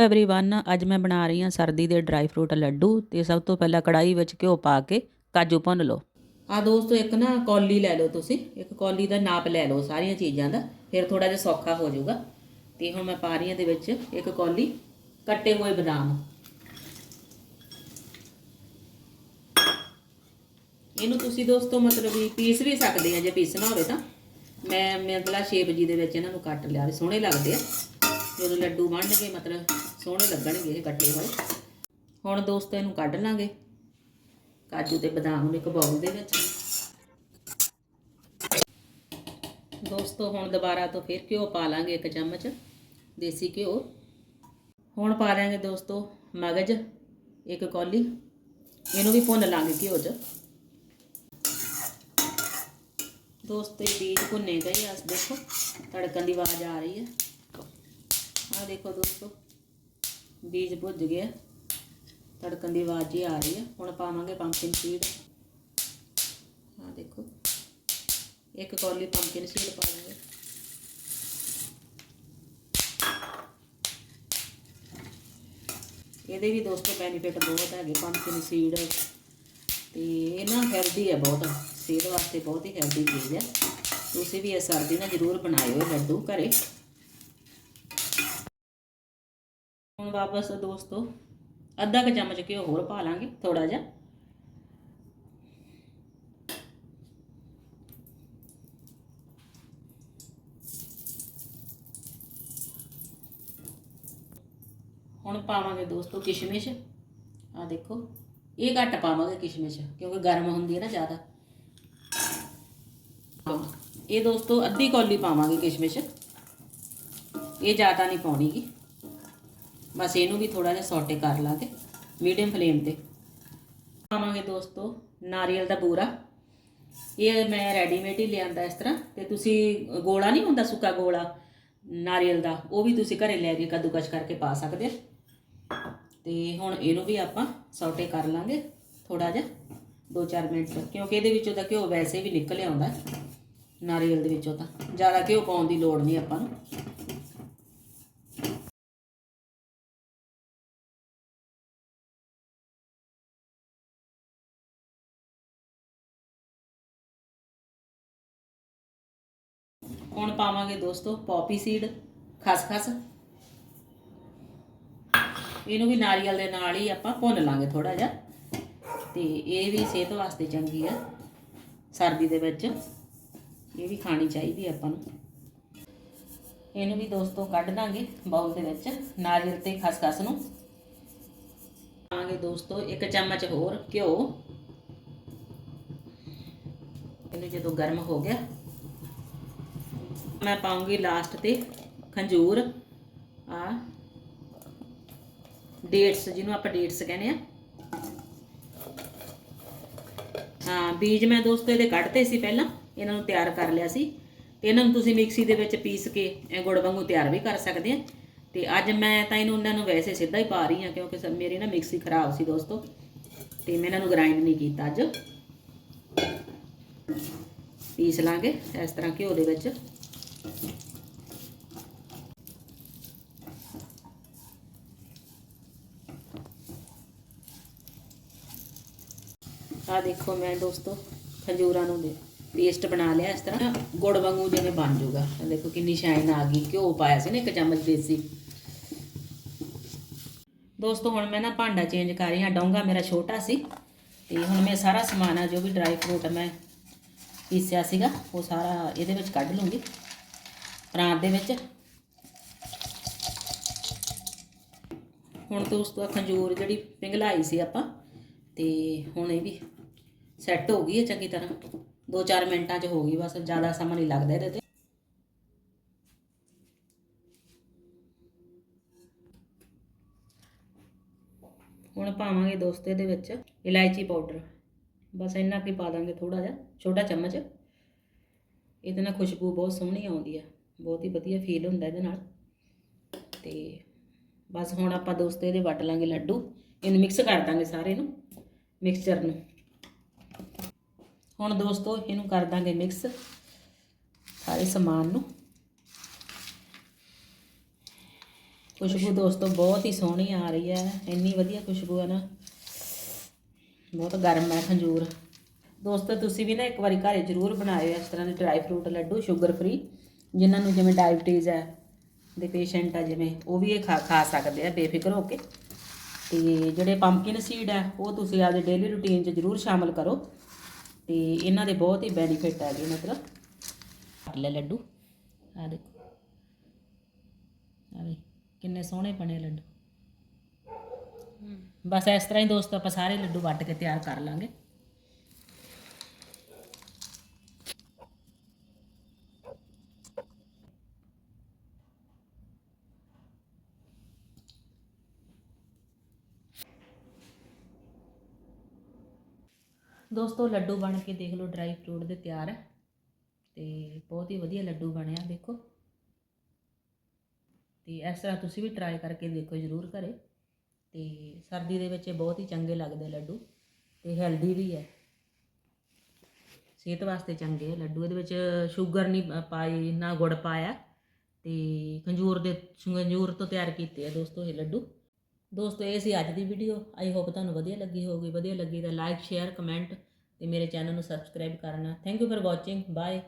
Everyone ਅੱਜ ਮੈਂ ਬਣਾ ਰਹੀ ਹਾਂ ਸਰਦੀ ਦੇ ਡਰਾਈ ਫਰੂਟ ਲੱਡੂ ਤੇ ਸਭ ਤੋਂ ਪਹਿਲਾਂ ਕੜਾਈ ਵਿੱਚ ਘਿਓ ਪਾ ਕੇ ਕਾਜੂ ਭੁੰਨ ਲਓ। ਆ ਦੋਸਤੋ ਇੱਕ ਨਾ ਕੌਲੀ ਲੈ ਲਓ ਤੁਸੀਂ, ਇੱਕ ਕੌਲੀ ਦਾ ਨਾਪ ਲੈ ਲਓ ਸਾਰੀਆਂ ਚੀਜ਼ਾਂ ਦਾ, ਫਿਰ ਥੋੜਾ ਜਿਹਾ ਸੌਖਾ ਹੋ ਜਾਊਗਾ। ਤੇ ਹੁਣ ਮੈਂ ਪਾ ਰਹੀ ਹਾਂ ਦੇ ਵਿੱਚ ਇੱਕ ਕੌਲੀ ਕੱਟੇ ਹੋਏ ਬਦਾਮ। ਇਹਨੂੰ ਤੁਸੀਂ ਦੋਸਤੋ ਮਤਲਬ ਵੀ ਪੀਸ ਵੀ ਸਕਦੇ ਆ, ਜੇ ਪੀਸਣਾ ਹੋਵੇ ਤਾਂ। ਮੈਂ ਮਤਲਬ ਸ਼ੇਪ ਜੀ ਦੇ ਵਿੱਚ ਇਹਨਾਂ ਨੂੰ ਕੱਟ ਲਿਆ, ਵੀ ਸੋਹਣੇ ਲੱਗਦੇ ਆ। ਜਦੋਂ ਲੱਡੂ ਬਣਨਗੇ ਮਤਲਬ ਸੋਹਣੇ ਲੱਗਣਗੇ ਇਹ ਕੱਟੇ ਹੋਏ। ਹੁਣ ਦੋਸਤੋ ਇਹਨੂੰ ਕੱਢ ਲਾਂਗੇ। ਕਾਜੂ ਤੇ ਬਦਾਮ ਨੂੰ ਇੱਕ ਬਾਉਲ ਦੇ ਵਿੱਚ। ਦੋਸਤੋ, ਹੁਣ ਦੁਬਾਰਾ ਤੋਂ ਫਿਰ ਘਿਓ ਪਾ ਲਾਂਗੇ ਇੱਕ ਚਮਚ, ਦੇਸੀ ਘਿਓ। ਹੁਣ ਪਾ ਲਾਂਗੇ ਦੋਸਤੋ ਮਗਜ ਇੱਕ ਕੌਲੀ। ਇਹਨੂੰ ਵੀ ਭੁੰਨ ਲਾਂਗੇ ਘਿਓ 'ਚ। ਦੋਸਤੋ, ਇਹ ਬੀਜ ਭੁੰਨੇ ਗਏ ਆ। ਦੇਖੋ, ਤੜਕਣ ਦੀ ਆਵਾਜ਼ ਆ ਰਹੀ ਹੈ। ਆ ਦੇਖੋ ਦੋਸਤੋ। ਬੀਜ ਭੁੱਜ ਗਿਆ ਤੜਕਣ ਦੀ ਆਵਾਜ਼ ਹੀ ਆ ਰਹੀ ਹੈ ਹੁਣ ਪਾਵਾਂਗੇ ਪੰਪਕਿਨ ਸੀਡ ਆ ਦੇਖੋ। ਇੱਕ ਕੌਲੀ ਪੰਪਕਿਨ ਸੀਡ ਪਾ ਦਾਂਗੇ ਇਹਦੇ ਵੀ ਦੋਸਤੋ ਬੈਨੀਫਿਟ ਬਹੁਤ ਹੈਗੇ ਪੰਪਕਿਨ ਸੀਡ ਤੇ ਇਹ ਨਾ ਹੈਲਦੀ ਹੈ ਬਹੁਤ। ਸਿਹਤ ਵਾਸਤੇ ਬਹੁਤ ਹੀ ਹੈਲਦੀ ਚੀਜ਼ ਹੈ ਤੁਸੀਂ ਵੀ ਇਹ ਸਰਦੀ ਨਾਲ ਜ਼ਰੂਰ ਬਣਾਇਓ ਲੱਡੂ ਘਰੇ। ਹੁਣ ਵਾਪਸ ਦੋਸਤੋ, ਅੱਧਾ ਕੁ ਚਮਚ ਘਿਓ ਹੋਰ ਪਾ ਲਾਂਗੇ ਥੋੜਾ ਜਿਹਾ। ਹੁਣ ਪਾਵਾਂਗੇ ਦੋਸਤੋ ਕਿਸ਼ਮਿਸ਼। ਆ ਦੇਖੋ, ਇਹ ਘੱਟ ਪਾਵਾਂਗੇ ਕਿਸ਼ਮਿਸ਼, ਕਿਉਂਕਿ ਗਰਮ ਹੁੰਦੀ ਹੈ ਨਾ ਜ਼ਿਆਦਾ। ਇਹ ਦੋਸਤੋ ਅੱਧੀ ਕੌਲੀ ਪਾਵਾਂਗੇ ਕਿਸ਼ਮਿਸ਼। ਇਹ ਜ਼ਿਆਦਾ ਨਹੀਂ ਪਾਉਣੀਗੀ ਬਸ ਇਹਨੂੰ ਵੀ ਥੋੜਾ ਜਿਹਾ ਸੌਟੇ ਕਰ ਲਾਂਗੇ ਮੀਡੀਅਮ ਫਲੇਮ ਤੇ। ਪਾਵਾਂਗੇ ਦੋਸਤੋ, ਨਾਰੀਅਲ ਦਾ ਬੂਰਾ। ਇਹ ਮੈਂ ਰੈਡੀਮੇਡ ਹੀ ਲਿਆਂਦਾ ਇਸ ਤਰ੍ਹਾਂ। ਤੇ ਤੁਸੀਂ ਗੋਲਾ ਨਹੀਂ ਹੁੰਦਾ ਸੁੱਕਾ ਗੋਲਾ, ਨਾਰੀਅਲ ਦਾ? ਉਹ ਵੀ ਤੁਸੀਂ ਘਰੇ ਲੈ ਕੇ ਕੱਦੂਕਸ਼ ਕਰਕੇ ਪਾ ਸਕਦੇ ਹੋ। ਤੇ ਹੁਣ ਇਹਨੂੰ ਵੀ ਆਪਾਂ ਸੌਟੇ ਕਰ ਲਾਂਗੇ ਥੋੜਾ ਜਿਹਾ 2-4 ਮਿੰਟ। ਕਿਉਂਕਿ ਇਹਦੇ ਵਿੱਚੋਂ ਤਾਂ ਘਿਓ ਵੈਸੇ ਵੀ ਨਿਕਲ ਆਉਂਦਾ, ਨਾਰੀਅਲ ਦੇ ਵਿੱਚੋਂ ਤਾਂ। ਜ਼ਿਆਦਾ ਘਿਓ ਪਾਉਣ ਦੀ ਲੋੜ ਨਹੀਂ ਆਪਾਂ ਨੂੰ। ਹੁਣ ਪਾਵਾਂਗੇ ਦੋਸਤੋ? ਪੌਪੀ ਸੀਡ ਖਸਖਸ ਇਹਨੂੰ ਵੀ ਨਾਰੀਅਲ ਦੇ ਨਾਲ ਹੀ ਆਪਾਂ ਭੁੰਨ ਲਾਂਗੇ ਥੋੜਾ ਜਿਹਾ। ਤੇ ਇਹ ਵੀ ਸਿਹਤ ਵਾਸਤੇ ਚੰਗੀ ਆ, ਸਰਦੀ ਦੇ ਵਿੱਚ। ਇਹ ਵੀ ਖਾਣੀ ਚਾਹੀਦੀ ਆ ਆਪਾਂ ਨੂੰ। ਇਹਨੂੰ ਵੀ ਦੋਸਤੋ ਕੱਢ ਦਾਂਗੇ ਬਾਉਲ ਦੇ ਵਿੱਚ, ਨਾਰੀਅਲ ਤੇ ਖਸਖਸ ਨੂੰ। ਪਾਵਾਂਗੇ ਦੋਸਤੋ ਇੱਕ ਚਮਚ ਹੋਰ ਘਿਓ। ਇਹਨੂੰ ਜਦੋਂ ਗਰਮ ਹੋ ਗਿਆ ਮੈਂ ਪਾਉਂਗੀ ਲਾਸਟ ਤੇ ਖੰਜੂਰ। ਆ ਡੇਟਸ ਜਿਹਨੂੰ ਆਪਾਂ ਡੇਟਸ ਕਹਿੰਦੇ ਆ। ਹਾਂ, ਬੀਜ ਮੈਂ ਦੋਸਤੋ ਇਹਦੇ ਕੱਢਤੇ ਸੀ ਪਹਿਲਾਂ, ਇਹਨਾਂ ਨੂੰ ਤਿਆਰ ਕਰ ਲਿਆ ਸੀ। ਤੇ ਇਹਨਾਂ ਨੂੰ ਤੁਸੀਂ ਮਿਕਸੀ ਦੇ ਵਿੱਚ ਪੀਸ ਕੇ ਇਹ ਗੁੜ ਵਾਂਗੂ ਤਿਆਰ ਵੀ ਕਰ ਸਕਦੇ ਆ। ਤੇ ਅੱਜ ਮੈਂ ਤਾਂ ਇਹਨੂੰ ਉਹਨਾਂ ਨੂੰ ਵੈਸੇ ਸਿੱਧਾ ਹੀ ਪਾ ਰਹੀ ਹਾਂ, ਕਿਉਂਕਿ ਸ- ਮੇਰੀ ਨਾ ਮਿਕਸੀ ਖਰਾਬ ਸੀ ਦੋਸਤੋ। ਤੇ ਮੈਂ ਇਹਨਾਂ ਨੂੰ ਗ੍ਰਾਈਂਡ ਨਹੀਂ ਕੀਤਾ ਅੱਜ। ਪੀਸ ਲਾਂਗੇ ਇਸ ਤਰ੍ਹਾਂ ਘਿਓ ਦੇ ਵਿੱਚ। ਆ ਦੇਖੋ ਮੈਂ ਦੋਸਤੋ, ਖੰਜੂਰਾਂ ਨੂੰ ਦੇ ਪੇਸਟ ਬਣਾ ਲਿਆ ਇਸ ਤਰ੍ਹਾਂ। ਗੁੜ ਵਾਂਗੂ ਜਿਵੇਂ ਬਣ ਜਾਊਗਾ। ਦੇਖੋ ਕਿੰਨੀ ਸ਼ਾਈਨ ਆ ਗਈ। ਘਿਓ ਪਾਇਆ ਸੀ ਨਾ ਇੱਕ ਚਮਚ ਦੇਸੀ। ਦੋਸਤੋ, ਹੁਣ ਮੈਂ ਨਾ ਭਾਂਡਾ ਚੇਂਜ ਕਰ ਰਹੀ ਹਾਂ। ਡੋਂਗਾ ਮੇਰਾ ਛੋਟਾ ਸੀ। ਤੇ ਹੁਣ ਮੈਂ ਸਾਰਾ ਸਮਾਨ ਆ, ਜੋ ਵੀ ਡਰਾਈ ਫਰੂਟ ਮੈਂ ਪੀਸਿਆ ਸੀਗਾ, ਉਹ ਸਾਰਾ ਇਹਦੇ ਵਿੱਚ ਕੱਢ ਲੂੰਗੀ। ਪਰਾਤ ਦੇ ਵਿੱਚ। ਹੁਣ ਦੋਸਤੋ ਖੰਜੂਰ ਜਿਹੜੀ ਪਿੰਗਲਾਈ ਸੀ ਆਪਾਂ, ਤੇ ਹੁਣ ਇਹ ਵੀ ਸੈੱਟ ਹੋ ਗਈ ਹੈ ਚੰਗੀ ਤਰ੍ਹਾਂ। 2-4 ਮਿੰਟਾਂ 'ਚ ਹੋ ਗਈ, ਬਸ ਜ਼ਿਆਦਾ ਸਮਾਂ ਨਹੀਂ ਲੱਗਦਾ ਇਹਦੇ ਤੇ। ਹੁਣ ਪਾਵਾਂਗੇ ਦੋਸਤੋ ਇਹਦੇ ਵਿੱਚ ਇਲਾਇਚੀ ਪਾਊਡਰ। ਬਸ ਇੰਨਾ ਕੁ ਪਾ ਦਾਂਗੇ ਥੋੜਾ ਜਿਹਾ, ਛੋਟਾ ਚਮਚ। ਇਹਦੇ ਨਾਲ ਖੁਸ਼ਬੂ ਬਹੁਤ ਸੋਹਣੀ ਆਉਂਦੀ ਆ। ਬਹੁਤ ਹੀ ਵਧੀਆ ਫੀਲ ਹੁੰਦਾ ਇਹਦੇ ਨਾਲ। ਤੇ ਬਸ ਹੁਣ ਆਪਾਂ ਦੋਸਤੋ ਇਹਦੇ ਵੱਟ ਲਾਂਗੇ ਲੱਡੂ। ਇਹਨੂੰ ਮਿਕਸ ਕਰ ਦਾਂਗੇ ਸਾਰੇ ਨੂੰ ਮਿਕਸਚਰ ਨੂੰ। ਹੁਣ ਦੋਸਤੋ ਇਹਨੂੰ ਕਰ ਦਾਂਗੇ ਮਿਕਸ ਸਾਰੇ ਸਮਾਨ ਨੂੰ। ਖੁਸ਼ਬੂ ਦੋਸਤੋ ਬਹੁਤ ਹੀ ਸੋਹਣੀ ਆ ਰਹੀ ਹੈ, ਇੰਨੀ ਵਧੀਆ ਖੁਸ਼ਬੂ ਹੈ ਨਾ। ਬਹੁਤ ਗਰਮ ਹੈ ਖੰਜੂਰ। ਦੋਸਤੋ ਤੁਸੀਂ ਵੀ ਨਾ ਇੱਕ ਵਾਰੀ ਘਰੇ ਜ਼ਰੂਰ ਬਣਾਇਓ ਇਸ ਤਰ੍ਹਾਂ ਦੇ dry fruit laddu sugar free ਜਿਨ੍ਹਾਂ ਨੂੰ ਜਿਵੇਂ ਡਾਇਬਟੀਜ਼ ਹੈ ਦੇ ਪੇਸ਼ੈਂਟ ਆ ਜਿਵੇਂ ਉਹ ਵੀ ਇਹ ਖਾ ਖਾ ਸਕਦੇ ਆ ਬੇਫਿਕਰ ਹੋ ਕੇ। ਤੇ ਜਿਹੜੇ ਪੰਪਕਿਨ ਸੀਡ ਹੈ ਉਹ ਤੁਸੀਂ ਆਪਦੇ ਡੇਲੀ ਰੂਟੀਨ 'ਚ ਜ਼ਰੂਰ ਸ਼ਾਮਲ ਕਰੋ। ਤੇ ਇਹਨਾਂ ਦੇ ਬਹੁਤ ਹੀ ਬੈਨੀਫਿਟ ਹੈਗੇ ਮਤਲਬ। ਕੱਟ ਲੈ ਲੱਡੂ। ਆ ਦੇਖੋ। ਆ ਵੇ ਕਿੰਨੇ ਸੋਹਣੇ ਬਣੇ ਲੱਡੂ। ਬਸ ਇਸ ਤਰ੍ਹਾਂ ਹੀ ਦੋਸਤੋ ਆਪਾਂ ਸਾਰੇ ਲੱਡੂ ਵੱਟ ਕੇ ਤਿਆਰ ਕਰ ਲਾਂਗੇ। ਦੋਸਤੋ, ਲੱਡੂ ਬਣ ਕੇ ਦੇਖ ਲਓ ਡਰਾਈ ਫਰੂਟ ਦੇ ਤਿਆਰ ਹੈ। ਤੇ ਬਹੁਤ ਹੀ ਵਧੀਆ ਲੱਡੂ ਬਣਿਆ, ਦੇਖੋ। ਤੇ ਇਸ ਤਰ੍ਹਾਂ ਤੁਸੀਂ ਵੀ ਟਰਾਈ ਕਰਕੇ ਦੇਖੋ, ਜਰੂਰ ਘਰੇ ਤੇ ਸਰਦੀ ਦੇ ਵਿੱਚ ਇਹ ਬਹੁਤ ਹੀ ਚੰਗੇ ਲੱਗਦੇ ਲੱਡੂ, ਤੇ ਹੈਲਦੀ ਵੀ ਹੈ। ਸਿਹਤ ਵਾਸਤੇ ਚੰਗੇ ਆ ਲੱਡੂ। ਇਹਦੇ ਵਿੱਚ ਸ਼ੂਗਰ ਨਹੀਂ ਪਾਈ ਨਾ ਗੁੜ ਪਾਇਆ, ਤੇ ਖੰਜੂਰ ਦੇ, ਖੰਜੂਰ ਤੋਂ ਤਿਆਰ ਕੀਤੇ ਆ ਦੋਸਤੋ ਇਹ ਲੱਡੂ। ਦੋਸਤੋ, ਇਹ ਸੀ ਅੱਜ ਦੀ ਵੀਡੀਓ ਆਈ ਹੋਪ ਤੁਹਾਨੂੰ ਵਧੀਆ ਲੱਗੀ ਹੋਊਗੀ। ਵਧੀਆ ਲੱਗੀ ਤਾਂ ਲਾਈਕ ਸ਼ੇਅਰ ਕਮੈਂਟ ਤੇ ਮੇਰੇ ਚੈਨਲ ਨੂੰ ਸਬਸਕ੍ਰਾਈਬ ਕਰਨਾ। Thank you for watching bye